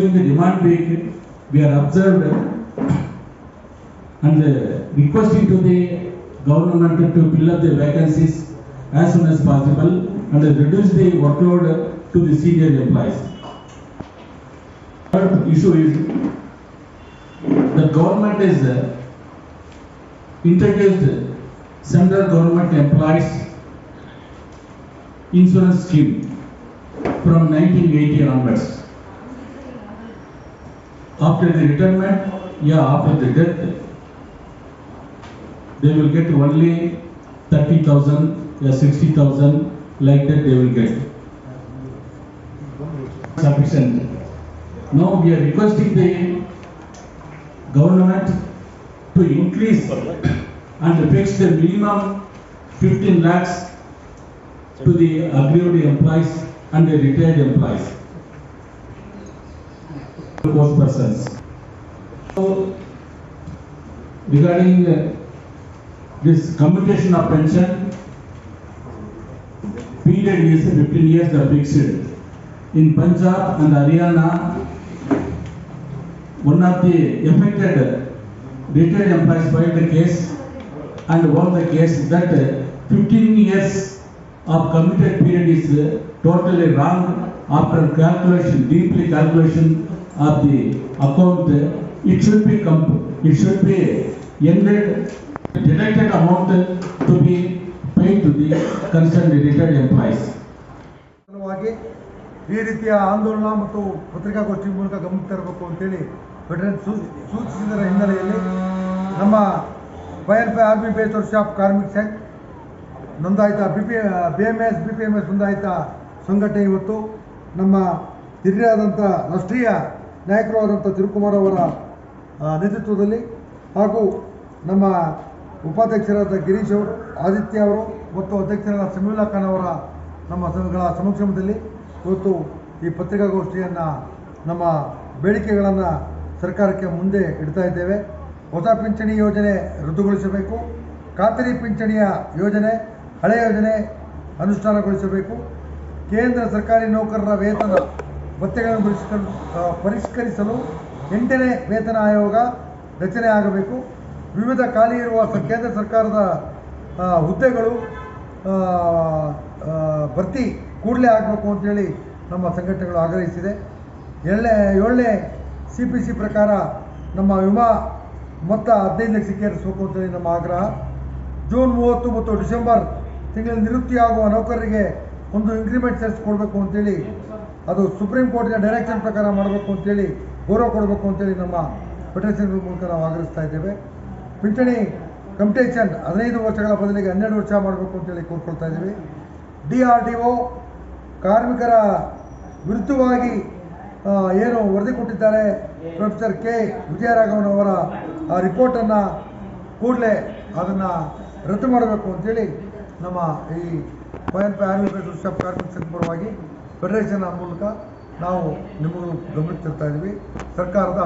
the demand week, we are observed and uh, requesting to the government to fill up the vacancies as soon as possible and reduce the workload to the senior employees. Third issue is the government is uh, introduced central government employees insurance scheme from 1980 onwards. After the retirement, yeah, after the death, they will get only 30,000, yeah, 60,000, like that they will get. Sufficient. Now we are requesting the government to increase and fix the minimum 15 lakhs to the aggregate employees and the retired employees. Post persons. So regarding uh, this commutation of pension, period is fifteen years the fixed. In Punjab and Haryana, one of the affected retired employees filed a case and won the case that uh, fifteen years of commuted period is uh, totally wrong after calculation, deeply calculation of the account, it it should it it should be ended, deducted amount to be paid to the concerned retired employees. ಈ ರೀತಿಯ ಆಂದೋಲನ ಮತ್ತು ಪತ್ರಿಕಾಗೋಷ್ಠಿ ಮೂಲಕ ಗಮನಕ್ಕೆ ತರಬೇಕು ಅಂತೇಳಿ federal ಸೂಚಿಸಿದರ ಹಿನ್ನೆಲೆಯಲ್ಲಿ ನಮ್ಮ L P army base shop Karmik Sangh ನೋಂದಾಯಿತ B P B M S B P M S ನೋಂದಾಯಿತ ಸಂಘಟನೆ ಇವತ್ತು ನಮ್ಮ ಹಿರಿಯರಾದಂಥ ರಾಷ್ಟ್ರೀಯ ನಾಯಕರು ಆದಂಥ ತಿರುಕುಮಾರ್ ಅವರ ನೇತೃತ್ವದಲ್ಲಿ ಹಾಗೂ ನಮ್ಮ ಉಪಾಧ್ಯಕ್ಷರಾದ ಗಿರೀಶ್ ಅವರು, ಆದಿತ್ಯ ಅವರು ಮತ್ತು ಅಧ್ಯಕ್ಷರಾದ ಸಮೀಲಾ ಖಾನ್ ಅವರ ನಮ್ಮ ಸಂಘಗಳ ಸಮಕ್ಷಮದಲ್ಲಿ ಇವತ್ತು ಈ ಪತ್ರಿಕಾಗೋಷ್ಠಿಯನ್ನು ನಮ್ಮ ಬೇಡಿಕೆಗಳನ್ನು ಸರ್ಕಾರಕ್ಕೆ ಮುಂದೆ ಇಡ್ತಾ ಇದ್ದೇವೆ. ಹೊಸ ಪಿಂಚಣಿ ಯೋಜನೆ ರದ್ದುಗೊಳಿಸಬೇಕು. ಖಾತರಿ ಪಿಂಚಣಿಯ ಯೋಜನೆ ಹಳೆಯ ಯೋಜನೆ ಅನುಷ್ಠಾನಗೊಳಿಸಬೇಕು. ಕೇಂದ್ರ ಸರ್ಕಾರಿ ನೌಕರರ ವೇತನ ಭತ್ಯೆಗಳನ್ನು ಪರಿಷ್ಕರಿ ಪರಿಷ್ಕರಿಸಲು ಎಂಟನೇ ವೇತನ ಆಯೋಗ ರಚನೆ ಆಗಬೇಕು ವಿವಿಧ ಖಾಲಿ ಇರುವ ಕೇಂದ್ರ ಸರ್ಕಾರದ ಹುದ್ದೆಗಳು ಭರ್ತಿ ಕೂಡಲೇ ಆಗಬೇಕು ಅಂತೇಳಿ ನಮ್ಮ ಸಂಘಟನೆಗಳು ಆಗ್ರಹಿಸಿದೆ. ಏಳನೇ ಏಳನೇ ಸಿ ಪಿ ಸಿ ಪ್ರಕಾರ ನಮ್ಮ ವಿಮಾ ಮೊತ್ತ ಹದಿನೈದು ಲಕ್ಷಕ್ಕೆ ಏರಿಸಬೇಕು ಅಂತೇಳಿ ನಮ್ಮ ಆಗ್ರಹ. ಜೂನ್ ಮೂವತ್ತು ಮತ್ತು ಡಿಸೆಂಬರ್ ತಿಂಗಳಲ್ಲಿ ನಿವೃತ್ತಿಯಾಗುವ ನೌಕರರಿಗೆ ಒಂದು ಇಂಕ್ರಿಮೆಂಟ್ ಸೇರಿಸ್ಕೊಡ್ಬೇಕು ಅಂತೇಳಿ ಅದು ಸುಪ್ರೀಂ ಕೋರ್ಟಿನ ಡೈರೆಕ್ಷನ್ ಪ್ರಕಾರ ಮಾಡಬೇಕು ಅಂತೇಳಿ ಗೌರವ ಕೊಡಬೇಕು ಅಂತೇಳಿ ನಮ್ಮ ಫೆಡರೇಷನ್ ಮೂಲಕ ನಾವು ಆಗ್ರಹಿಸ್ತಾ ಇದ್ದೇವೆ. ಪಿಂಚಣಿ ಕಂಪಿಟೇಷನ್ ಹದಿನೈದು ವರ್ಷಗಳ ಬದಲಿಗೆ ಹನ್ನೆರಡು ವರ್ಷ ಮಾಡಬೇಕು ಅಂತೇಳಿ ಕೋರ್ಕೊಳ್ತಾ ಇದ್ದೀವಿ. ಡಿ ಆರ್ ಡಿ ಒ ಕಾರ್ಮಿಕರ ವಿರುದ್ಧವಾಗಿ ಏನು ವರದಿ ಕೊಟ್ಟಿದ್ದಾರೆ ಪ್ರೊಫೆಸರ್ ಕೆ. ವಿಜಯರಾಘವನ್ ಅವರ, ಆ ರಿಪೋರ್ಟನ್ನು ಕೂಡಲೇ ಅದನ್ನು ರದ್ದು ಮಾಡಬೇಕು ಅಂತೇಳಿ ನಮ್ಮ ಈ ವೈಎನ್ ಪಿ ಆರ್ಮಿ ಕಾರ್ಮಿಕ ಸಂಘ ಪರವಾಗಿ ಫೆಡರೇಷನ್ ಮೂಲಕ ನಾವು ನಿಮಗೂ ಗಮನಕ್ಕೆ ಇದ್ದೀವಿ. ಸರ್ಕಾರದ